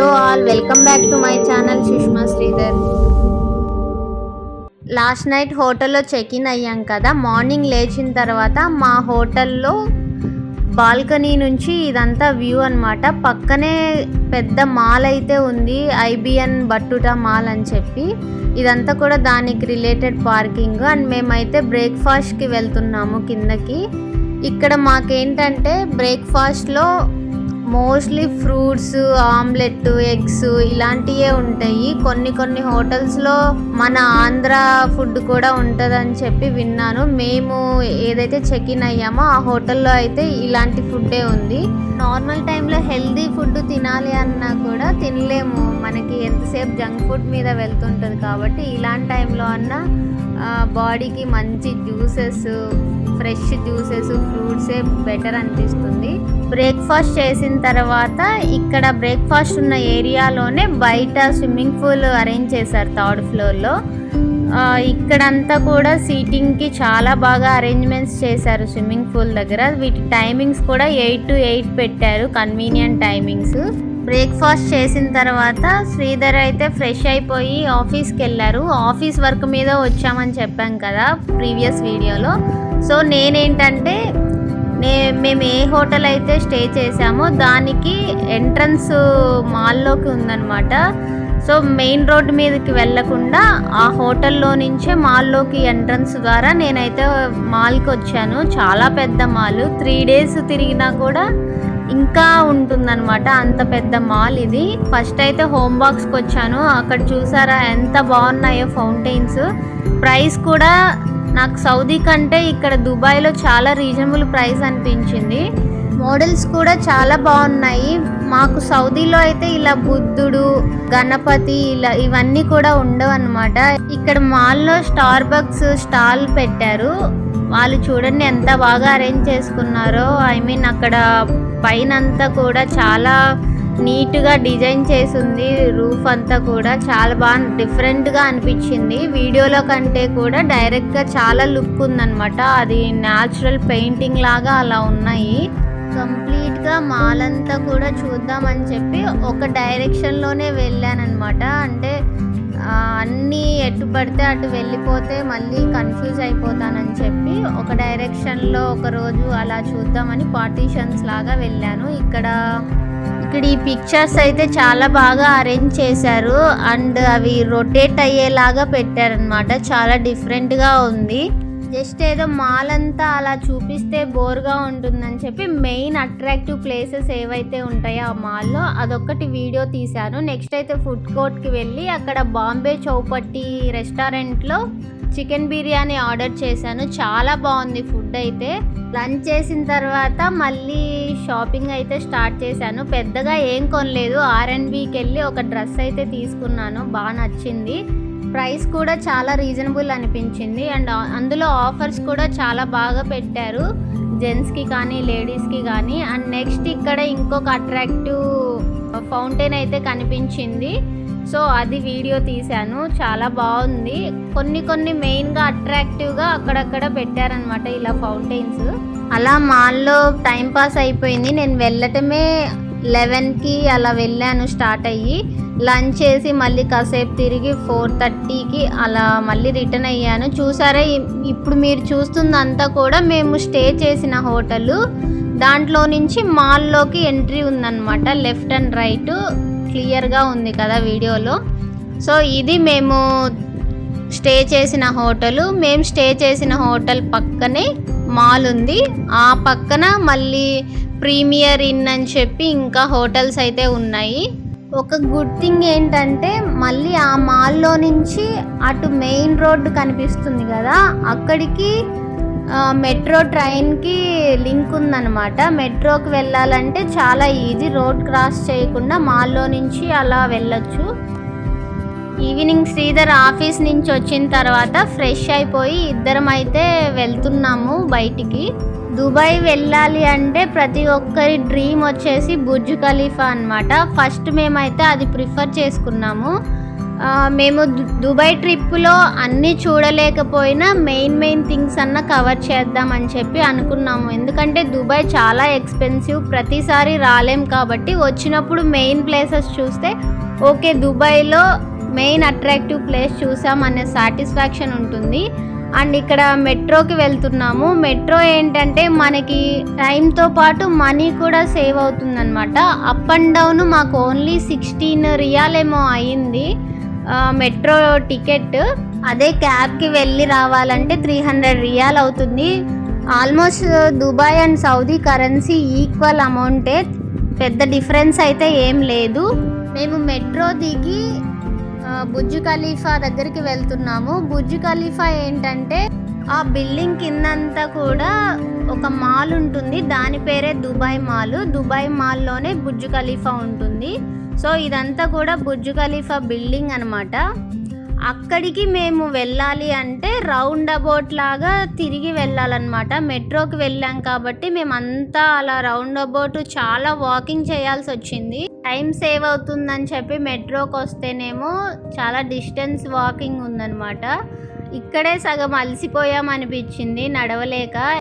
Hello all welcome back to my channel Sushma Sridhar. Last night హోటల్లో check in అయ్యాం కదా morning లేచిన తర్వాత మా హోటల్లో బాల్కనీ నుంచి ఇదంతా వ్యూ అనమాట పక్కనే పెద్ద మాల్ అయితే ఉంది ఐబిఎన్ బట్టుట మాల్ అని చెప్పి. ఇదంతా కూడా దానికి రిలేటెడ్ పార్కింగ్ అండ్ మేమైతే బ్రేక్ఫాస్ట్కి వెళ్తున్నాము కిందకి. ఇక్కడ మాకేంటంటే బ్రేక్ఫాస్ట్లో మోస్ట్లీ ఫ్రూట్స్ ఆమ్లెట్ ఎగ్స్ ఇలాంటివే ఉంటాయి. కొన్ని కొన్ని హోటల్స్లో మన ఆంధ్ర ఫుడ్ కూడా ఉంటుందని చెప్పి విన్నాను. మేము ఏదైతే చెక్ ఇన్ అయ్యామో ఆ హోటల్లో అయితే ఇలాంటి ఫుడ్డే ఉంది. నార్మల్ టైంలో హెల్దీ ఫుడ్ తినాలి అన్నా కూడా తినలేము. మనకి ఎంతసేపు జంక్ ఫుడ్ మీద వెళ్తుంటుంది కాబట్టి ఇలాంటి టైంలో అన్నా బాడీకి మంచి జ్యూసెస్ ఫ్రెష్ జ్యూసెస్ ఫ్రూట్సే బెటర్ అనిపిస్తుంది. బ్రేక్ఫాస్ట్ చేసిన తర్వాత ఇక్కడ బ్రేక్ఫాస్ట్ ఉన్న ఏరియాలోనే బయట స్విమ్మింగ్ పూల్ అరేంజ్ చేశారు థర్డ్ ఫ్లోర్లో. ఇక్కడంతా కూడా సీటింగ్కి చాలా బాగా అరేంజ్మెంట్స్ చేశారు స్విమ్మింగ్ పూల్ దగ్గర. వీటి టైమింగ్స్ కూడా ఎయిట్ టు ఎయిట్ పెట్టారు కన్వీనియంట్ టైమింగ్స్. బ్రేక్ఫాస్ట్ చేసిన తర్వాత శ్రీధర్ అయితే ఫ్రెష్ అయిపోయి ఆఫీస్కి వెళ్ళారు. ఆఫీస్ వర్క్ మీద వచ్చామని చెప్పాం కదా ప్రీవియస్ వీడియోలో. సో నేనేంటంటే నే మేము ఏ హోటల్ అయితే స్టే చేసామో దానికి ఎంట్రన్స్ మాల్లోకి ఉందన్నమాట. సో మెయిన్ రోడ్ మీదకి వెళ్ళకుండా ఆ హోటల్లో నుంచే మాల్లోకి ఎంట్రన్స్ ద్వారా నేనైతే మాల్కి వచ్చాను. చాలా పెద్ద మాల్. త్రీ డేస్ తిరిగినా కూడా ఇంకా ఉంటుందన్నమాట. అంత పెద్ద మాల్ ఇది. ఫస్ట్ అయితే హోమ్ బాక్స్కి వచ్చాను. అక్కడ చూసారా ఎంత బాగున్నాయో ఫౌంటైన్స్. ప్రైస్ కూడా నాకు సౌదీ కంటే ఇక్కడ దుబాయ్లో చాలా రీజనబుల్ ప్రైస్ అనిపించింది. మోడల్స్ కూడా చాలా బాగున్నాయి. మాకు సౌదీలో అయితే ఇలా బుద్ధుడు గణపతి ఇలా ఇవన్నీ కూడా ఉండవు అనమాట ఇక్కడ మాల్లో స్టార్ బక్స్ స్టాల్ పెట్టారు. వాళ్ళు చూడండి ఎంత బాగా అరేంజ్ చేసుకున్నారో. ఐ మీన్ అక్కడ పైన అంతా కూడా చాలా నీట్గా డిజైన్ చేసింది రూఫ్ అంతా కూడా. చాలా బాగా డిఫరెంట్గా అనిపించింది. వీడియోలో కంటే కూడా డైరెక్ట్గా చాలా లుక్ ఉందన్నమాట. అది న్యాచురల్ పెయింటింగ్ లాగా అలా ఉన్నాయి. కంప్లీట్గా మాల్ అంతా కూడా చూద్దామని చెప్పి ఒక డైరెక్షన్లోనే వెళ్ళానమాట అంటే అన్నీ ఎటు పడితే అటు వెళ్ళిపోతే మళ్ళీ కన్ఫ్యూజ్ అయిపోతానని చెప్పి ఒక డైరెక్షన్లో ఒకరోజు అలా చూద్దామని పార్టీషన్స్ లాగా వెళ్ళాను. ఇక్కడ ఇక్కడ ఈ పిక్చర్స్ అయితే చాలా బాగా అరేంజ్ చేశారు. అండ్ అవి రొటేట్ అయ్యేలాగా పెట్టారనమాట చాలా డిఫరెంట్గా ఉంది. జస్ట్ ఏదో మాల్ అంతా అలా చూపిస్తే బోర్గా ఉంటుందని చెప్పి మెయిన్ అట్రాక్టివ్ ప్లేసెస్ ఏవైతే ఉంటాయో ఆ మాల్లో అదొక్కటి వీడియో తీశాను. నెక్స్ట్ అయితే ఫుడ్ కోర్ట్కి వెళ్ళి అక్కడ బాంబే చౌపట్టి రెస్టారెంట్లో చికెన్ బిర్యానీ ఆర్డర్ చేశాను. చాలా బాగుంది ఫుడ్ అయితే. లంచ్ చేసిన తర్వాత మళ్ళీ షాపింగ్ అయితే స్టార్ట్ చేశాను. పెద్దగా ఏం కొనలేదు. ఆర్ఎన్బికి వెళ్ళి ఒక డ్రెస్ అయితే తీసుకున్నాను. బాగా నచ్చింది. ప్రైస్ కూడా చాలా రీజనబుల్ అనిపించింది. అండ్ అందులో ఆఫర్స్ కూడా చాలా బాగా పెట్టారు. జెంట్స్కి కానీ లేడీస్కి కానీ. అండ్ నెక్స్ట్ ఇక్కడ ఇంకొక అట్రాక్టివ్ ఫౌంటైన్ అయితే కనిపించింది. సో అది వీడియో తీశాను. చాలా బాగుంది. కొన్ని కొన్ని మెయిన్గా అట్రాక్టివ్గా అక్కడక్కడ పెట్టారనమాట ఇలా ఫౌంటైన్స్ అలా మాల్లో టైం పాస్ అయిపోయింది. నేను వెళ్ళటమే లెవెన్కి అలా వెళ్ళాను స్టార్ట్ అయ్యి. లంచ్ చేసి మళ్ళీ కాసేపు తిరిగి ఫోర్ థర్టీకి అలా మళ్ళీ రిటర్న్ అయ్యాను. చూసారా ఇప్పుడు మీరు చూస్తుందంతా కూడా మేము స్టే చేసిన హోటలు. దాంట్లో నుంచి మాల్లోకి ఎంట్రీ ఉందన్నమాట. లెఫ్ట్ అండ్ రైట్ క్లియర్గా ఉంది కదా వీడియోలో. సో ఇది మేము స్టే చేసిన హోటల్. మేము స్టే చేసిన హోటల్ పక్కనే మాల్ ఉంది. ఆ పక్కన మళ్ళీ ప్రీమియర్ ఇన్ అని చెప్పి ఇంకా హోటల్స్ అయితే ఉన్నాయి. ఒక గుడ్ థింగ్ ఏంటంటే మళ్ళీ ఆ మాల్లో నుంచి అటు మెయిన్ రోడ్డు కనిపిస్తుంది కదా. అక్కడికి మెట్రో ట్రైన్కి లింక్ ఉందన్నమాట. మెట్రోకి వెళ్ళాలంటే చాలా ఈజీ. రోడ్ క్రాస్ చేయకుండా మాల్లో నుంచి అలా వెళ్ళొచ్చు. ఈవినింగ్ శ్రీధర్ ఆఫీస్ నుంచి వచ్చిన తర్వాత ఫ్రెష్ అయిపోయి ఇద్దరం అయితే వెళ్తున్నాము బయటికి. దుబాయ్ వెళ్ళాలి అంటే ప్రతి ఒక్కరి డ్రీమ్ వచ్చేసి బుర్జ్ ఖలీఫా అనమాట ఫస్ట్ మేమైతే అది ప్రిఫర్ చేసుకున్నాము. మేము దుబాయ్ ట్రిప్లో అన్నీ చూడలేకపోయినా మెయిన్ మెయిన్ థింగ్స్ అన్న కవర్ చేద్దాం అని చెప్పి అనుకున్నాము. ఎందుకంటే దుబాయ్ చాలా ఎక్స్పెన్సివ్ ప్రతిసారి రాలేం కాబట్టి వచ్చినప్పుడు మెయిన్ ప్లేసెస్ చూస్తే ఓకే దుబాయ్లో మెయిన్ అట్రాక్టివ్ ప్లేస్ చూసాం అనే సాటిస్ఫాక్షన్ ఉంటుంది. అండ్ ఇక్కడ మెట్రోకి వెళ్తున్నాము. మెట్రో ఏంటంటే మనకి టైంతో పాటు మనీ కూడా సేవ్ అవుతుందన్నమాట. అప్ అండ్ డౌన్ మాకు ఓన్లీ సిక్స్టీన్ రియాల్ ఏమో అయింది. మెట్రో టికెట్ అదే క్యాబ్కి వెళ్ళి రావాలంటే త్రీ హండ్రెడ్ రియాల్ అవుతుంది. Almost Dubai and Saudi currency equal అమౌంటే పెద్ద డిఫరెన్స్ అయితే ఏం లేదు. మేము మెట్రో దిగి బుజ్జు బుర్జ్ ఖలీఫా దగ్గరికి వెళ్తున్నాము. బుర్జ్ ఖలీఫా ఏంటంటే ఆ బిల్డింగ్ కిందంతా కూడా ఒక మాల్ ఉంటుంది. దాని పేరే దుబాయ్ మాల్. దుబాయ్ మాల్లోనే బుర్జ్ ఖలీఫా ఉంటుంది. సో ఇదంతా కూడా బుర్జ్ ఖలీఫా బిల్డింగ్ అనమాట అక్కడికి మేము వెళ్ళాలి అంటే రౌండ్ అబౌట్ లాగా తిరిగి వెళ్ళాలన్నమాట. మెట్రోకి వెళ్ళాం కాబట్టి మేము అంతా అలా రౌండ్ అబౌట్ చాలా వాకింగ్ చేయాల్సి వచ్చింది. టైం సేవ్ అవుతుందని చెప్పి మెట్రోకి వస్తేనేమో చాలా డిస్టెన్స్ వాకింగ్ ఉందన్నమాట. ఇక్కడే సగం అలసిపోయాం అనిపించింది నడవలేక.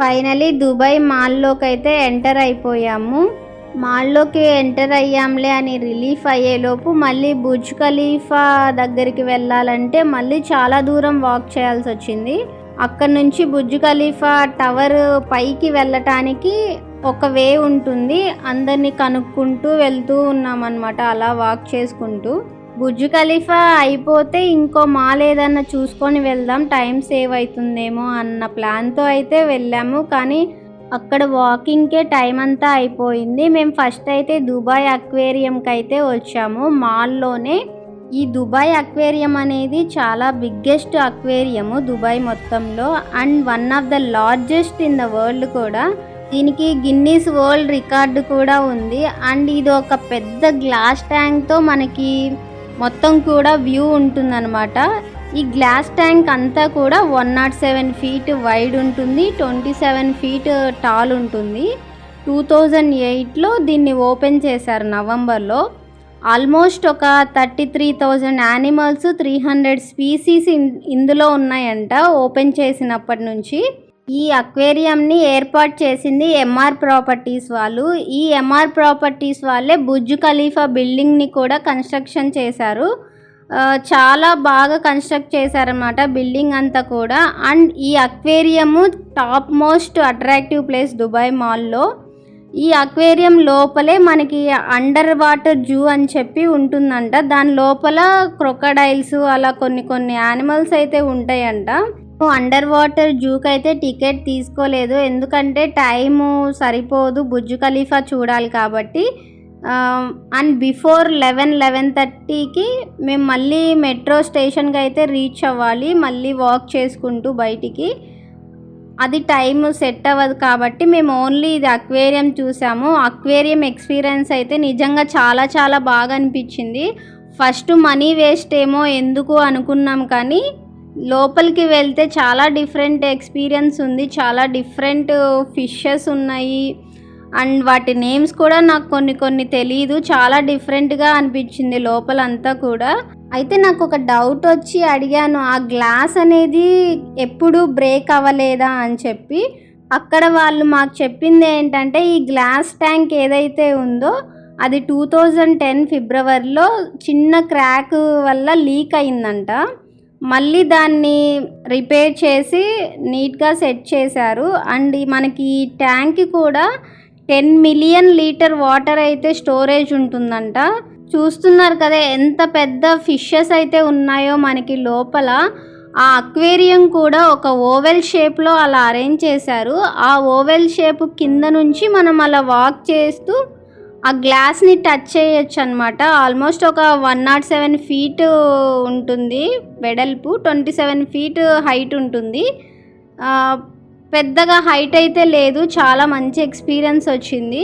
ఫైనలీ దుబాయ్ మాల్లోకి అయితే ఎంటర్ అయిపోయాము. మాల్లోకి ఎంటర్ అయ్యాంలే అని రిలీఫ్ అయ్యేలోపు మళ్ళీ బుర్జ్ ఖలీఫా దగ్గరికి వెళ్ళాలంటే మళ్ళీ చాలా దూరం వాక్ చేయాల్సి వచ్చింది. అక్కడ నుంచి బుర్జ్ ఖలీఫా టవర్ పైకి వెళ్ళటానికి ఒక వే ఉంటుంది. అందరినీ కనుక్కుంటూ వెళ్తూ ఉన్నామన్నమాట అలా వాక్ చేసుకుంటూ. బుర్జ్ ఖలీఫా అయిపోతే ఇంకో మాల్ ఏదన్నా చూసుకొని వెళ్దాం టైం సేవ్ అవుతుందేమో అన్న ప్లాన్తో అయితే వెళ్ళాము. కానీ అక్కడ వాకింగ్కే టైం అంతా అయిపోయింది. మేము ఫస్ట్ అయితే దుబాయ్ అక్వేరియంకి అయితే వచ్చాము. మాల్లోనే ఈ దుబాయ్ అక్వేరియం అనేది చాలా బిగ్గెస్ట్ అక్వేరియము దుబాయ్ మొత్తంలో. And one of the largest in the world కూడా. దీనికి గిన్నీస్ వరల్డ్ రికార్డు కూడా ఉంది. అండ్ ఇది ఒక పెద్ద గ్లాస్ ట్యాంక్తో మనకి మొత్తం కూడా వ్యూ ఉంటుందన్నమాట. ఈ గ్లాస్ ట్యాంక్ అంతా కూడా one naught seven feet wide ఉంటుంది ట్వంటీ సెవెన్ ఫీట్ టాల్ ఉంటుంది. టూ థౌజండ్ ఎయిట్లో దీన్ని ఓపెన్ చేశారు నవంబర్లో. ఆల్మోస్ట్ ఒక thirty three thousand animals three hundred species ఇందులో ఉన్నాయంట ఓపెన్ చేసినప్పటి నుంచి. ఈ అక్వేరియంని ఏర్పాటు చేసింది ఎంఆర్ ప్రాపర్టీస్ వాళ్ళు. ఈ ఎంఆర్ ప్రాపర్టీస్ వాళ్ళే బుర్జ్ ఖలీఫా బిల్డింగ్ని కూడా కన్స్ట్రక్షన్ చేశారు. చాలా బాగా కన్స్ట్రక్ట్ చేశారనమాట బిల్డింగ్ అంతా కూడా. అండ్ ఈ aquarium top most attractive place Dubai మాల్లో. ఈ అక్వేరియం లోపలే మనకి అండర్ వాటర్ జూ అని చెప్పి ఉంటుందంట. దాని లోపల క్రొకడైల్స్ అలా కొన్ని కొన్ని యానిమల్స్ అయితే ఉంటాయంట. అండర్ వాటర్ జూకి అయితే టికెట్ తీసుకోలేదు. ఎందుకంటే టైము సరిపోదు. బుజ్జు ఖలీఫా చూడాలి కాబట్టి. అండ్ బిఫోర్ లెవెన్ లెవెన్ థర్టీకి మేము మళ్ళీ మెట్రో స్టేషన్కి అయితే రీచ్ అవ్వాలి. మళ్ళీ వాక్ చేసుకుంటూ బయటికి. అది టైం సెట్ అవ్వదు కాబట్టి మేము ఓన్లీ ఇది అక్వేరియం చూసాము. అక్వేరియం ఎక్స్పీరియన్స్ అయితే నిజంగా చాలా చాలా బాగా అనిపించింది. ఫస్ట్ మనీ వేస్ట్ ఏమో ఎందుకు అనుకున్నాం కానీ లోపలికి వెళ్తే చాలా డిఫరెంట్ ఎక్స్పీరియన్స్ ఉంది చాలా డిఫరెంట్ ఫిషెస్ ఉన్నాయి. అండ్ వాటి నేమ్స్ కూడా నాకు కొన్ని కొన్ని తెలియదు చాలా డిఫరెంట్గా అనిపించింది లోపలంతా కూడా. అయితే నాకు ఒక డౌట్ వచ్చి అడిగాను ఆ గ్లాస్ అనేది ఎప్పుడు బ్రేక్ అవ్వలేదా అని చెప్పి. అక్కడ వాళ్ళు మాకు చెప్పింది ఏంటంటే ఈ గ్లాస్ ట్యాంక్ ఏదైతే ఉందో అది టూ థౌజండ్ టెన్ ఫిబ్రవరిలో చిన్న క్రాక్ వల్ల లీక్ అయిందంట. మళ్ళీ దాన్ని రిపేర్ చేసి నీట్గా సెట్ చేశారు. అండ్ మనకి ఈ ట్యాంక్ కూడా టెన్ మిలియన్ లీటర్ వాటర్ అయితే స్టోరేజ్ ఉంటుందంట. చూస్తున్నారు కదా ఎంత పెద్ద ఫిషెస్ అయితే ఉన్నాయో మనకి లోపల. ఆ అక్వేరియం కూడా ఒక ఓవెల్ షేప్లో అలా అరేంజ్ చేశారు. ఆ ఓవెల్ షేప్ కింద నుంచి మనం అలా వాక్ చేస్తూ ఆ గ్లాస్ని టచ్ చేయొచ్చు అనమాట ఆల్మోస్ట్ ఒక వన్ నాట్ సెవెన్ ఫీట్ ఉంటుంది వెడల్పు. ట్వంటీ సెవెన్ ఫీట్ హైట్ ఉంటుంది పెద్దగా హైట్ అయితే లేదు. చాలా మంచి ఎక్స్పీరియన్స్ వచ్చింది.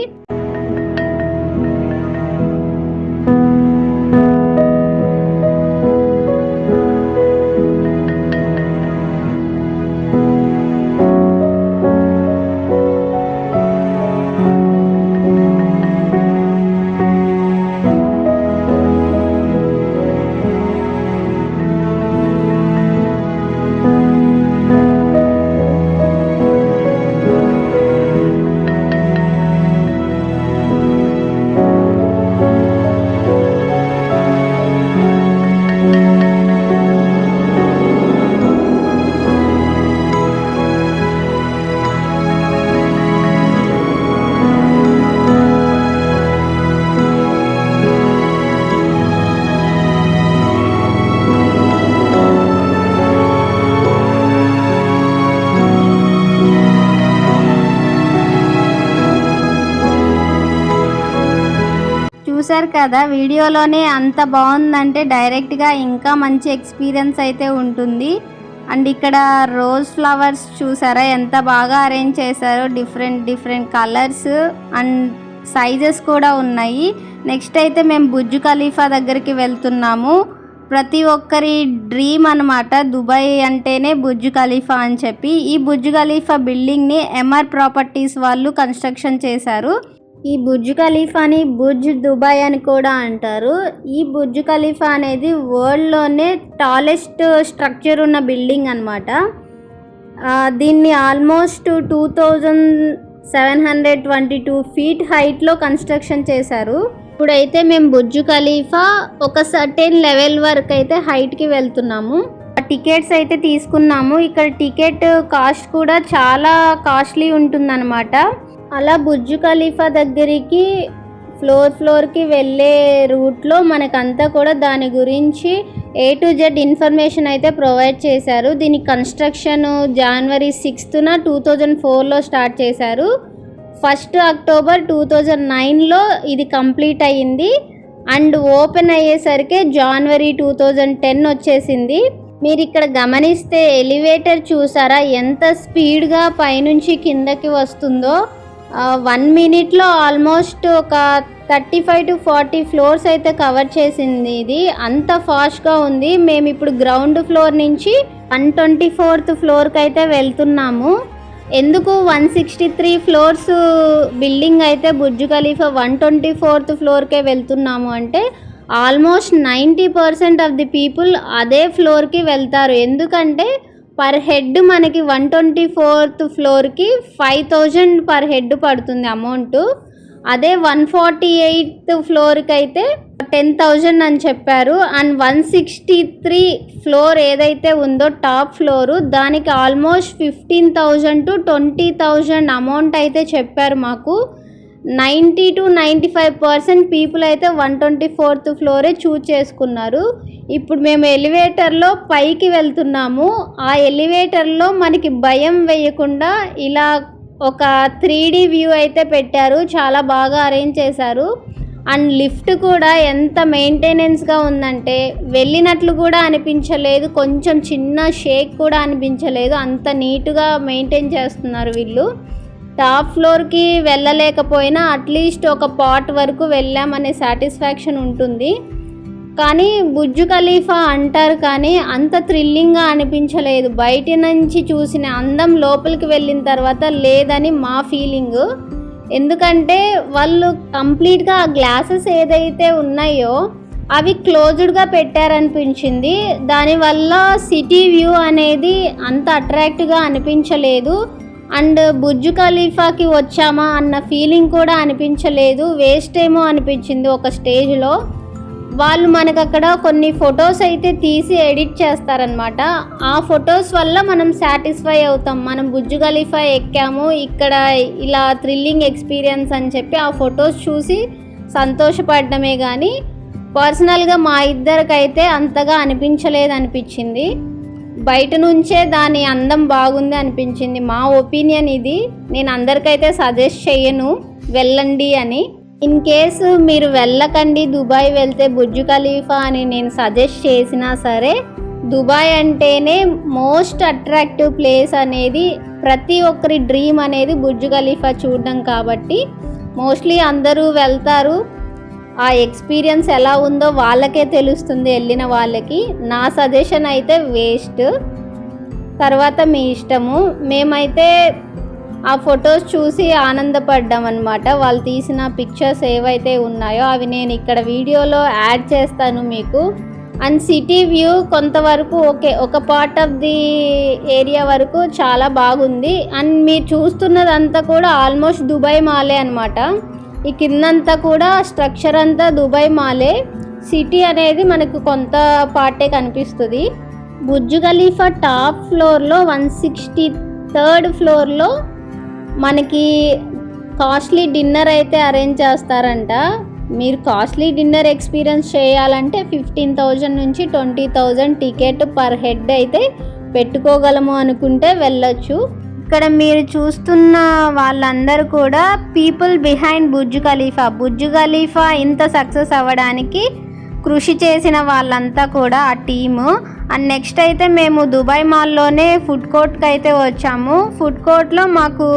చూశారు కదా వీడియోలోనే అంత బాగుందంటే డైరెక్ట్గా ఇంకా మంచి ఎక్స్పీరియన్స్ అయితే ఉంటుంది. అండ్ ఇక్కడ రోజ్ ఫ్లవర్స్ చూసారా ఎంత బాగా అరేంజ్ చేశారో different different colours and sizes కూడా ఉన్నాయి. నెక్స్ట్ అయితే మేము బుజ్జు ఖలీఫా దగ్గరికి వెళ్తున్నాము. ప్రతి ఒక్కరి డ్రీమ్ అనమాట దుబాయ్ అంటేనే బుజ్జు ఖలీఫా అని చెప్పి. ఈ బుజ్జు ఖలీఫా బిల్డింగ్ని ఎంఆర్ ప్రాపర్టీస్ వాళ్ళు కన్స్ట్రక్షన్ చేశారు. ఈ బుర్జ్ ఖలీఫాని బుర్జ్ దుబాయ్ అని కూడా అంటారు. ఈ బుర్జ్ ఖలీఫా అనేది వరల్డ్లోనే టాలెస్ట్ స్ట్రక్చర్ ఉన్న బిల్డింగ్ అనమాట దీన్ని almost two thousand seven hundred twenty two feet హైట్లో కన్స్ట్రక్షన్ చేశారు. ఇప్పుడైతే మేము బుర్జ్ ఖలీఫా ఒక సర్టెన్ లెవెల్ వరకు అయితే హైట్కి వెళ్తున్నాము. టికెట్స్ అయితే తీసుకున్నాము. ఇక్కడ టికెట్ కాస్ట్ కూడా చాలా కాస్ట్లీ ఉంటుందన్నమాట. అలా బుర్జు ఖలీఫా దగ్గరికి ఫ్లోర్ ఫ్లోర్కి వెళ్ళే రూట్లో మనకంతా కూడా దాని గురించి ఏ టు జెడ్ ఇన్ఫర్మేషన్ అయితే ప్రొవైడ్ చేశారు. దీని కన్స్ట్రక్షన్ జనవరి సిక్స్త్న టూ థౌజండ్ ఫోర్లో స్టార్ట్ చేశారు. ఫస్ట్ అక్టోబర్ టూ థౌజండ్ నైన్లో ఇది కంప్లీట్ అయ్యింది. అండ్ ఓపెన్ అయ్యేసరికి జనవరి టూ థౌజండ్ టెన్ వచ్చేసింది. మీరు ఇక్కడ గమనిస్తే ఎలివేటర్ చూసారా? ఎంత స్పీడ్గా పైనుంచి కిందకి వస్తుందో. వన్ మినిట్లో ఆల్మోస్ట్ ఒక thirty five to forty floors అయితే కవర్ చేసింది ఇది. అంత ఫాస్ట్గా ఉంది. మేము ఇప్పుడు గ్రౌండ్ ఫ్లోర్ నుంచి వన్ ట్వంటీ ఫోర్త్ ఫ్లోర్కి అయితే వెళ్తున్నాము. ఎందుకు one sixty three floors building అయితే Burj Khalifa one twenty fourth ఫ్లోర్కే వెళ్తున్నాము అంటే almost ninety percent of the people అదే ఫ్లోర్కి వెళ్తారు. ఎందుకంటే పర్ హెడ్ మనకి వన్ ట్వంటీ ఫోర్త్ ఫ్లోర్కి ఫైవ్ థౌజండ్ పర్ హెడ్ పడుతుంది అమౌంట్. అదే వన్ ఫార్టీ ఎయిత్ ఫ్లోర్కి అయితే టెన్ థౌజండ్ అని చెప్పారు. And one sixty three floor ఏదైతే ఉందో టాప్ ఫ్లోరు దానికి almost fifteen thousand to twenty thousand amount అయితే చెప్పారు మాకు. Ninety to ninety five percent people అయితే వన్ ట్వంటీ ఫోర్త్ ఫ్లోరే చూజ్ చేసుకున్నారు. ఇప్పుడు మేము ఎలివేటర్లో పైకి వెళ్తున్నాము. ఆ ఎలివేటర్లో మనకి భయం వేయకుండా ఇలా ఒక త్రీ వ్యూ అయితే పెట్టారు. చాలా బాగా అరేంజ్ చేశారు. అండ్ లిఫ్ట్ కూడా ఎంత మెయింటెనెన్స్గా ఉందంటే వెళ్ళినట్లు కూడా అనిపించలేదు. కొంచెం చిన్న షేక్ కూడా అనిపించలేదు. అంత నీట్గా మెయింటైన్ చేస్తున్నారు వీళ్ళు. టాప్ ఫ్లోర్కి వెళ్ళలేకపోయినా అట్లీస్ట్ ఒక పార్ట్ వరకు వెళ్ళామనే సాటిస్ఫాక్షన్ ఉంటుంది. కానీ బుజ్జు ఖలీఫా అంటారు కానీ అంత థ్రిల్లింగ్గా అనిపించలేదు. బయట నుంచి చూసిన అందం లోపలికి వెళ్ళిన తర్వాత లేదని మా ఫీలింగ్. ఎందుకంటే వాళ్ళు కంప్లీట్గా ఆ గ్లాసెస్ ఏదైతే ఉన్నాయో అవి క్లోజ్డ్గా పెట్టారనిపించింది. దానివల్ల సిటీ వ్యూ అనేది అంత అట్రాక్ట్గా అనిపించలేదు. అండ్ బుర్జు ఖలీఫాకి వచ్చామా అన్న ఫీలింగ్ కూడా అనిపించలేదు. వేస్ట్ ఏమో అనిపించింది ఒక స్టేజ్లో. వాళ్ళు మనకు అక్కడ కొన్ని ఫొటోస్ అయితే తీసి ఎడిట్ చేస్తారనమాట ఆ ఫొటోస్ వల్ల మనం సాటిస్ఫై అవుతాం. మనం బుజ్జు ఖలీఫా ఎక్కాము ఇక్కడ ఇలా థ్రిల్లింగ్ ఎక్స్పీరియన్స్ అని చెప్పి ఆ ఫొటోస్ చూసి సంతోషపడడమే కానీ పర్సనల్గా మా ఇద్దరికైతే అంతగా అనిపించలేదు అనిపించింది బయట నుంచే దాని అందం బాగుంది అనిపించింది. మా ఒపీనియన్ ఇది. నేను అందరికైతే సజెస్ట్ చేయను. వెళ్ళండి అని. ఇన్ కేసు మీరు వెళ్ళకండి దుబాయ్ వెళ్తే బుర్జు ఖలీఫా అని నేను సజెస్ట్ చేసినా సరే దుబాయ్ అంటేనే మోస్ట్ అట్రాక్టివ్ ప్లేస్ అనేది ప్రతి ఒక్కరి డ్రీమ్ అనేది బుర్జు ఖలీఫా చూడడం కాబట్టి మోస్ట్లీ అందరూ వెళ్తారు. ఆ ఎక్స్పీరియన్స్ ఎలా ఉందో వాళ్ళకే తెలుస్తుంది వెళ్ళిన వాళ్ళకి. నా సజెషన్ అయితే వేస్ట్. తర్వాత మీ ఇష్టము. మేమైతే ఆ ఫొటోస్ చూసి ఆనందపడ్డాం అనమాట వాళ్ళు తీసిన పిక్చర్స్ ఏవైతే ఉన్నాయో అవి నేను ఇక్కడ వీడియోలో యాడ్ చేస్తాను మీకు. అండ్ సిటీ వ్యూ కొంతవరకు ఓకే. ఒక పార్ట్ ఆఫ్ ది ఏరియా వరకు చాలా బాగుంది. అండ్ మీరు చూస్తున్నదంతా కూడా ఆల్మోస్ట్ దుబాయ్ మాలే అనమాట ఈ కిందంతా కూడా స్ట్రక్చర్ అంతా దుబాయ్ మాలే. సిటీ అనేది మనకు కొంత పార్టే కనిపిస్తుంది. బుజ్జు ఖలీఫా టాప్ ఫ్లోర్లో వన్ సిక్స్టీ థర్డ్ ఫ్లోర్లో మనకి కాస్ట్లీ డిన్నర్ అయితే అరేంజ్ చేస్తారంట. మీరు కాస్ట్లీ డిన్నర్ ఎక్స్పీరియన్స్ చేయాలంటే ఫిఫ్టీన్ థౌజండ్ నుంచి twenty thousand ticket per head అయితే పెట్టుకోగలము అనుకుంటే వెళ్ళొచ్చు. ఇక్కడ మీరు చూస్తున్న వాళ్ళందరూ కూడా people behind Burj Khalifa. Burj Khalifa ఇంత సక్సెస్ అవ్వడానికి కృషి చేసిన వాళ్ళంతా కూడా ఆ టీము అండ్ నెక్స్ట్ అయితే మేము దుబాయ్ మాల్లోనే ఫుడ్ కోర్ట్కి అయితే వచ్చాము. ఫుడ్ కోర్ట్లో మాకు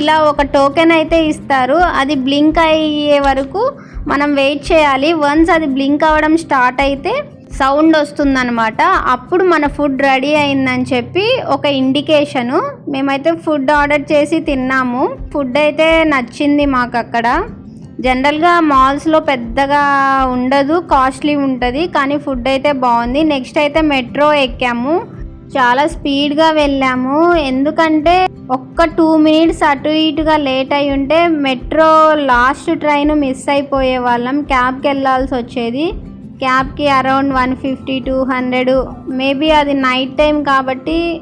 ఇలా ఒక టోకెన్ అయితే ఇస్తారు. అది బ్లింక్ అయ్యే వరకు మనం వెయిట్ చేయాలి. వన్స్ అది బ్లింక్ అవ్వడం స్టార్ట్ అయితే సౌండ్ వస్తుందనమాట అప్పుడు మన ఫుడ్ రెడీ అయిందని చెప్పి ఒక ఇండికేషను మేమైతే ఫుడ్ ఆర్డర్ చేసి తిన్నాము. ఫుడ్ అయితే నచ్చింది మాకు అక్కడ జనరల్గా మాల్స్లో పెద్దగా ఉండదు కాస్ట్లీ ఉంటుంది కానీ ఫుడ్ అయితే బాగుంది. నెక్స్ట్ అయితే మెట్రో ఎక్కాము. చాలా స్పీడ్గా వెళ్ళాము. ఎందుకంటే ఒక్క టూ మినిట్స్ అటు ఇటుగా లేట్ అయి ఉంటే మెట్రో లాస్ట్ ట్రైన్ మిస్ అయిపోయే వాళ్ళం. క్యాబ్కి వెళ్ళాల్సి వచ్చేది. క్యాబ్కి around one fifty two hundred. Maybe అది నైట్ టైం కాబట్టి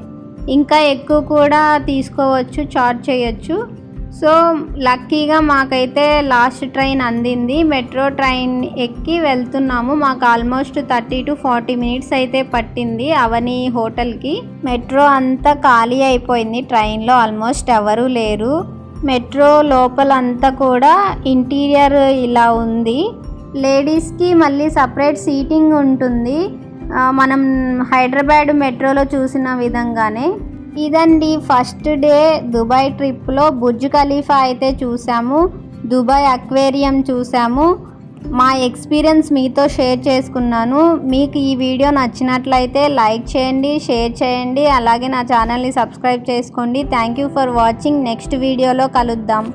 ఇంకా ఎక్కువ కూడా తీసుకోవచ్చు చార్జ్ చేయొచ్చు. సో లక్కీగా మాకైతే లాస్ట్ ట్రైన్ అందింది. మెట్రో ట్రైన్ ఎక్కి వెళ్తున్నాము. మాకు almost thirty to forty minutes అయితే పట్టింది అవని హోటల్కి. మెట్రో అంతా ఖాళీ అయిపోయింది. ట్రైన్లో ఆల్మోస్ట్ ఎవరూ లేరు. మెట్రో లోపలంతా కూడా ఇంటీరియర్ ఇలా ఉంది. లేడీస్కి మళ్ళీ సపరేట్ సీటింగ్ ఉంటుంది. మనం హైదరాబాద్ మెట్రోలో చూసిన విధంగానే. ఇదండి ఫస్ట్ డే దుబాయ్ ట్రిప్లో బుర్జ్ ఖలీఫా అయితే చూసాము. దుబాయ్ అక్వేరియం చూసాము. మా ఎక్స్పీరియన్స్ మీతో షేర్ చేసుకున్నాను. మీకు ఈ వీడియో నచ్చినట్లయితే లైక్ చేయండి షేర్ చేయండి. అలాగే నా ఛానల్ని సబ్స్క్రైబ్ చేసుకోండి. Thank you for watching. Next వీడియోలో కలుద్దాం.